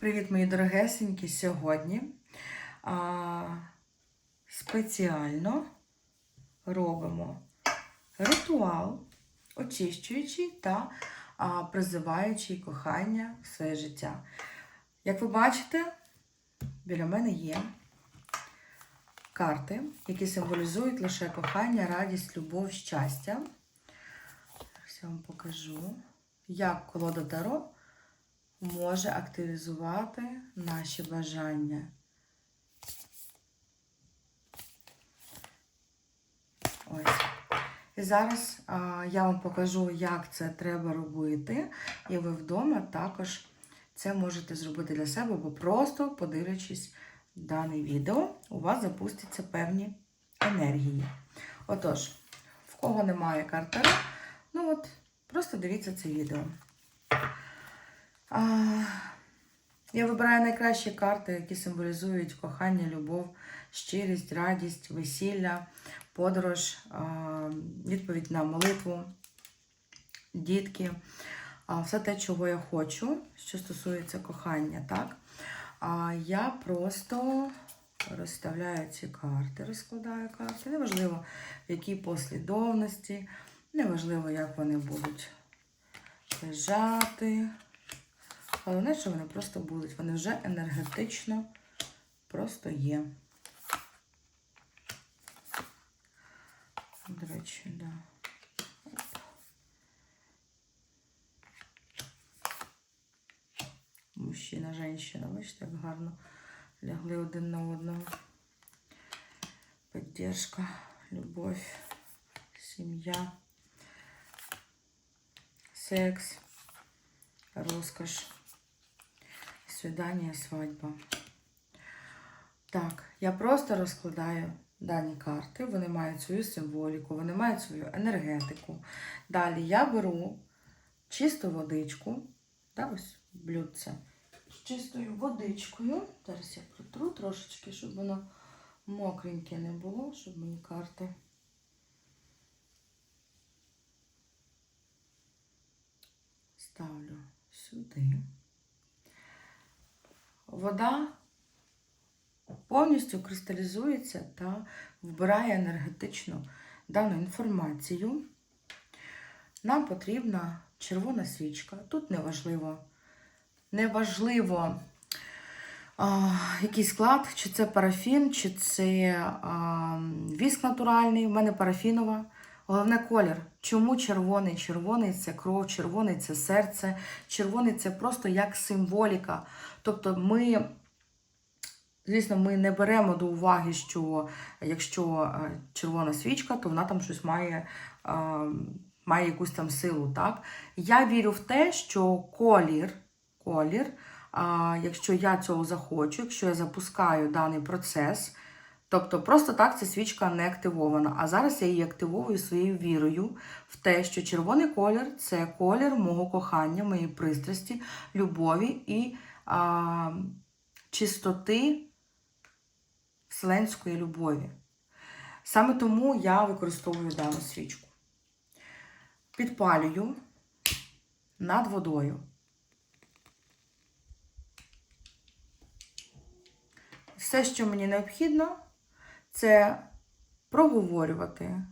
Привіт, мої дорогесенькі! Сьогодні а, спеціально робимо ритуал, очищуючий та а, призиваючий кохання в своє життя. Як ви бачите, біля мене є карти, які символізують лише кохання, радість, любов, щастя. Зараз я вам покажу, як колода Таро може активізувати наші бажання. Ось. І зараз а, я вам покажу, як це треба робити. І ви вдома також це можете зробити для себе, бо просто подивлячись дане відео, у вас запустяться певні енергії. Отож, в кого немає карти, ну от, просто дивіться це відео. Я вибираю найкращі карти, які символізують кохання, любов, щирість, радість, весілля, подорож, відповідь на молитву, дітки, все те, чого я хочу, що стосується кохання. так? Я просто розставляю ці карти, розкладаю карти. Неважливо, в якій послідовності, неважливо, як вони будуть лежати. Головне, що вони просто будуть. Вони вже енергетично просто є. До речі, да. Мужчина, женщина, бачите, як гарно лягли один на одного. Поддержка, любовь, сім'я, секс, розкош свидання, свадьба. Так, я просто розкладаю дані карти, вони мають свою символіку, вони мають свою енергетику. Далі я беру чисту водичку, да, ось блюдце, з чистою водичкою. Зараз я протру трошечки, щоб воно мокреньке не було, щоб мені карти. Ставлю сюди вода повністю кристалізується та вбирає енергетичну дану інформацію. Нам потрібна червона свічка. Тут неважливо, неважливо а, який склад, чи це парафін, чи це а, віск натуральний, у мене парафінова. Головне колір. Чому червоний? Червоний це кров, червоний це серце, червоний це просто як символіка. Тобто ми, звісно, ми не беремо до уваги, що якщо червона свічка, то вона там щось має, має якусь там силу. Так? Я вірю в те, що колір, колір, якщо я цього захочу, якщо я запускаю даний процес. Тобто просто так ця свічка не активована. А зараз я її активовую своєю вірою в те, що червоний колір це колір мого кохання, моєї пристрасті, любові і а, чистоти вселенської любові. Саме тому я використовую дану свічку. Підпалюю над водою. Все, що мені необхідно, це проговорювати.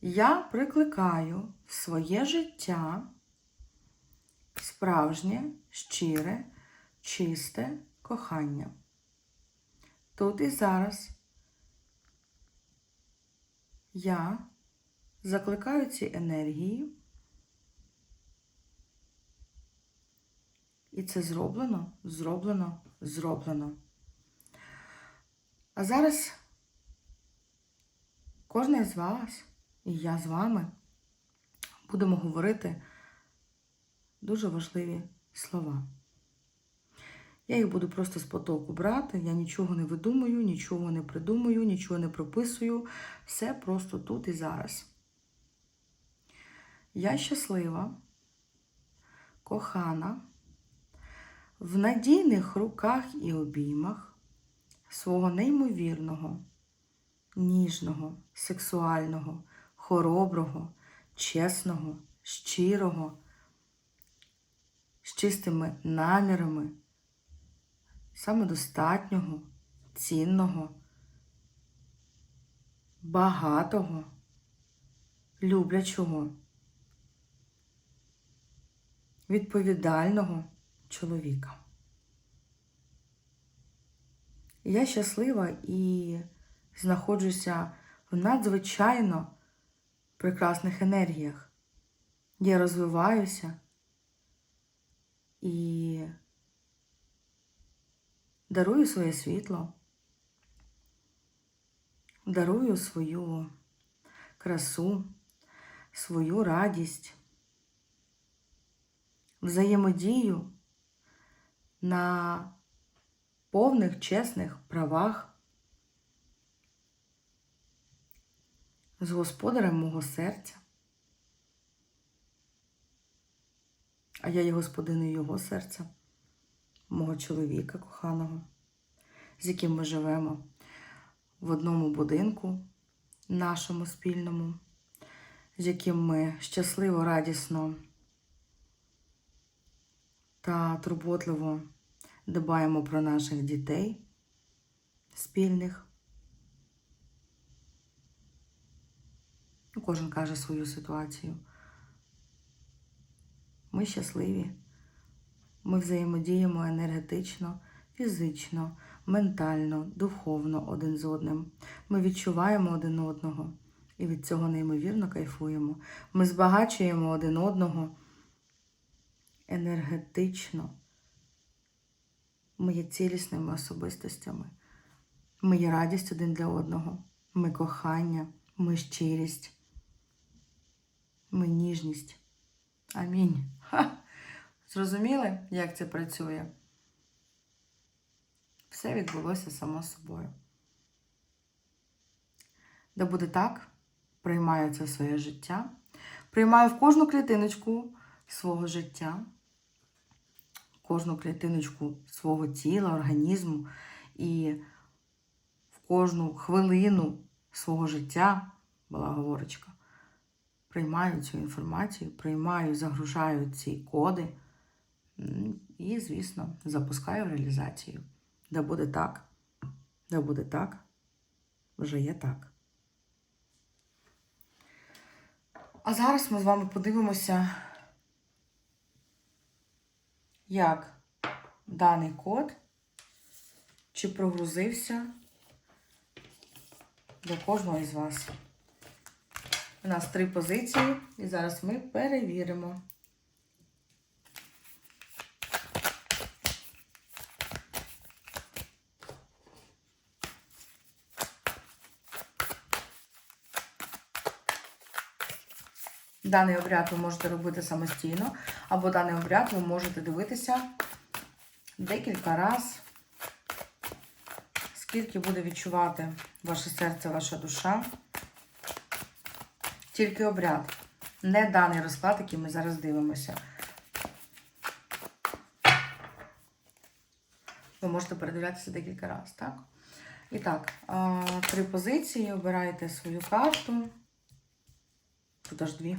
Я прикликаю в своє життя справжнє, щире, чисте кохання. Тут і зараз я закликаю ці енергії, і це зроблено, зроблено, зроблено. А зараз кожен з вас і я з вами будемо говорити дуже важливі слова. Я їх буду просто з потоку брати, я нічого не видумую, нічого не придумую, нічого не прописую. Все просто тут і зараз. Я щаслива, кохана, в надійних руках і обіймах свого неймовірного, ніжного, сексуального, хороброго, чесного, щирого, з чистими намірами, самодостатнього, цінного, багатого, люблячого, відповідального чоловіка. Я щаслива і знаходжуся в надзвичайно прекрасних енергіях. Я розвиваюся і дарую своє світло, дарую свою красу, свою радість, взаємодію на повних чесних правах з господарем мого серця. А я є господиною його серця, мого чоловіка коханого, з яким ми живемо в одному будинку, нашому спільному, з яким ми щасливо, радісно та турботливо дбаємо про наших дітей спільних. Ну, Кожен каже свою ситуацію. Ми щасливі. Ми взаємодіємо енергетично, фізично, ментально, духовно один з одним. Ми відчуваємо один одного і від цього неймовірно кайфуємо. Ми збагачуємо один одного енергетично. Ми є цілісними особистостями. Ми є радість один для одного. Ми кохання, ми щирість, ми ніжність. Амінь. Ха! Зрозуміли, як це працює? Все відбулося само собою. Да буде так, приймаю це своє життя, приймаю в кожну клітиночку свого життя, кожну клітиночку свого тіла, організму і в кожну хвилину свого життя, була говорочка, приймаю цю інформацію, приймаю, загружаю ці коди і, звісно, запускаю реалізацію. Да буде так, да буде так, вже є так. А зараз ми з вами подивимося, як даний код чи прогрузився для кожного із вас. У нас три позиції, і зараз ми перевіримо. Даний обряд ви можете робити самостійно, або даний обряд ви можете дивитися декілька разів, скільки буде відчувати ваше серце, ваша душа. Тільки обряд, не даний розклад, який ми зараз дивимося. Ви можете передивлятися декілька разів, так? І так, три позиції, обираєте свою карту. Тут аж дві.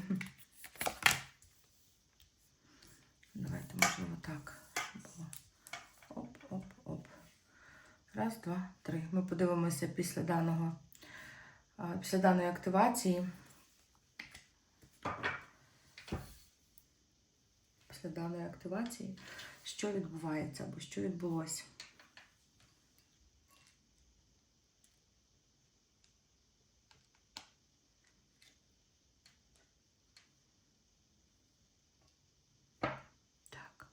Давайте, можливо, так. Оп, оп, оп. Раз, два, три. Ми подивимося після даного, після даної активації. Після даної активації, що відбувається або що відбулося. Так.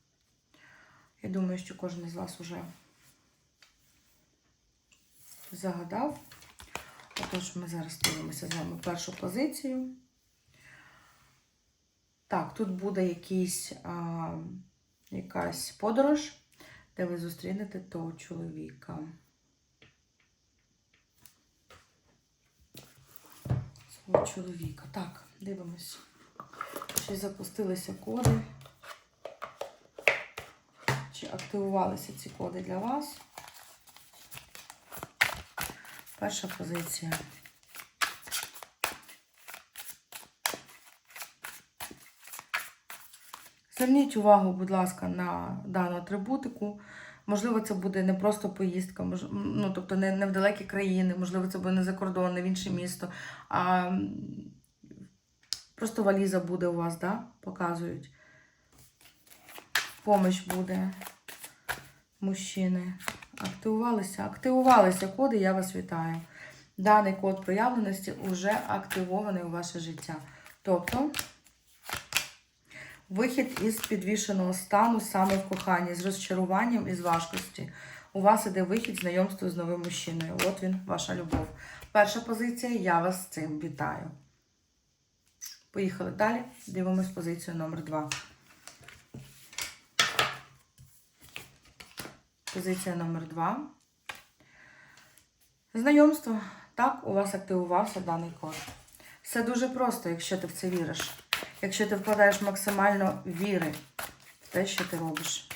Я думаю, що кожен із вас уже загадав. Отож, ми зараз дивимося з вами першу позицію. Так, тут буде якийсь, а, якась подорож, де ви зустрінете того чоловіка. Свого чоловіка. Так, дивимось. Чи запустилися коди? Чи активувалися ці коди для вас? Перша позиція. Зверніть увагу, будь ласка, на дану атрибутику. Можливо, це буде не просто поїздка, мож... ну, тобто не, не в далекі країни, можливо, це буде не за кордон, не в інше місто, а просто валіза буде у вас, да? показують. Помощь буде. Мужчини. Активувалися. Активувалися коди, я вас вітаю. Даний код проявленості вже активований у ваше життя. Тобто, вихід із підвішеного стану саме в коханні, з розчаруванням і з важкості. У вас іде вихід знайомства з новим мужчиною. От він, ваша любов. Перша позиція, я вас з цим вітаю. Поїхали далі. Дивимось позицію номер 2. Позиція номер 2. Знайомство. Так, у вас активувався даний код. Все дуже просто, якщо ти в це віриш. Якщо ти вкладаєш максимально віри в те, що ти робиш.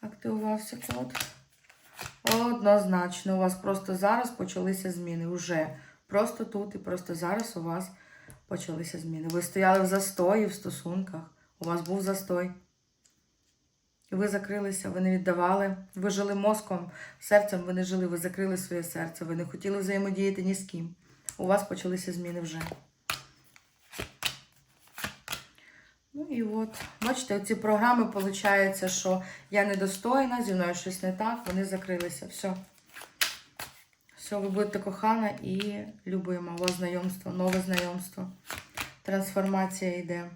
Активувався код. Однозначно, у вас просто зараз почалися зміни. Уже просто тут і просто зараз у вас почалися зміни. Ви стояли в застої в стосунках. У вас був застой. Ви закрилися, ви не віддавали. Ви жили мозком, серцем ви не жили, ви закрили своє серце, ви не хотіли взаємодіяти ні з ким. У вас почалися зміни вже. Ну і от, бачите, оці програми, виходить, що я недостойна, зі мною щось не так, вони закрилися. Все. Все, ви будете кохана і любима. У вас знайомство, нове знайомство. Трансформація йде.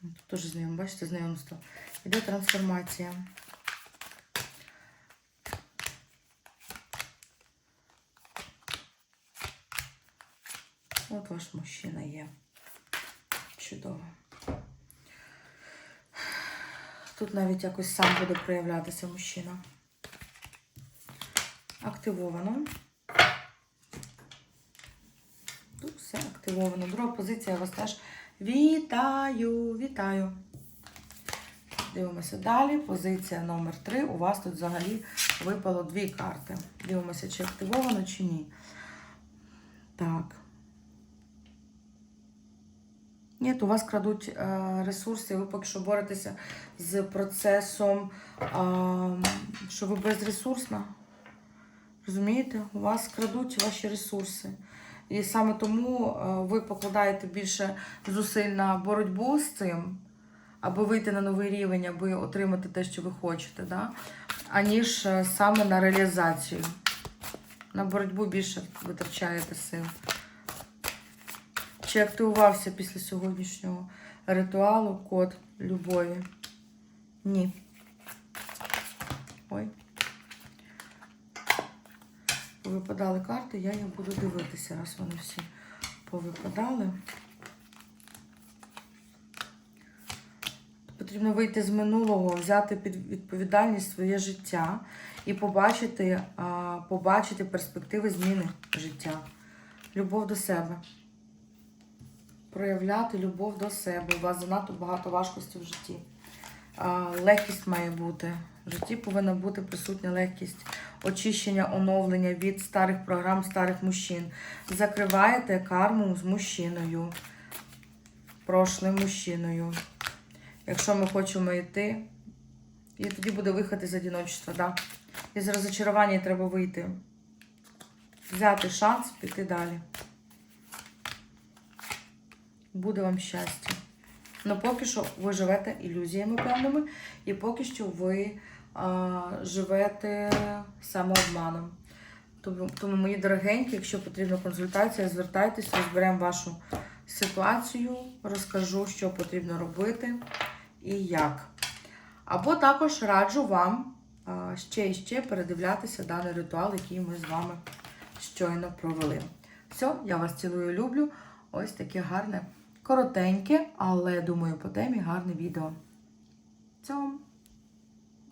Тут теж знайом, бачите, знайомство. Іде трансформація. От ваш мужчина є. Чудово. Тут навіть якось сам буде проявлятися мужчина. Активовано. Тут все активовано. Друга позиція я вас теж вітаю, вітаю. Дивимося далі. Позиція номер 3. У вас тут взагалі випало дві карти. Дивимося, чи активовано, чи ні. Так. Ні, у вас крадуть е, ресурси, ви поки що боретеся з процесом, що ви безресурсна. Розумієте? У вас крадуть ваші ресурси. І саме тому е, ви покладаєте більше зусиль на боротьбу з цим, аби вийти на новий рівень, аби отримати те, що ви хочете, да? аніж е, саме на реалізацію. На боротьбу більше витрачаєте сил. Чи активувався після сьогоднішнього ритуалу код любові? Ні. Ой. Повипадали карти, я їх буду дивитися, раз вони всі повипадали. Потрібно вийти з минулого, взяти під відповідальність своє життя і побачити, побачити перспективи зміни життя. Любов до себе. Проявляти любов до себе. У вас занадто багато важкості в житті. Легкість має бути. В житті повинна бути присутня легкість, очищення, оновлення від старих програм, старих мужчин. Закриваєте карму з мужчиною, прошлим мужчиною. Якщо ми хочемо йти, і тоді буде виход із одиночества. Да? Із розочарування треба вийти. Взяти шанс піти далі. Буде вам щастя. Ну, поки що ви живете ілюзіями певними, і поки що ви а, живете самообманом. Тому, тому, мої дорогенькі, якщо потрібна консультація, звертайтеся, розберемо вашу ситуацію, розкажу, що потрібно робити і як. Або також раджу вам ще і ще передивлятися даний ритуал, який ми з вами щойно провели. Все, я вас цілую, люблю. Ось таке гарне, коротеньке, але думаю, по темі гарне відео. Цьому!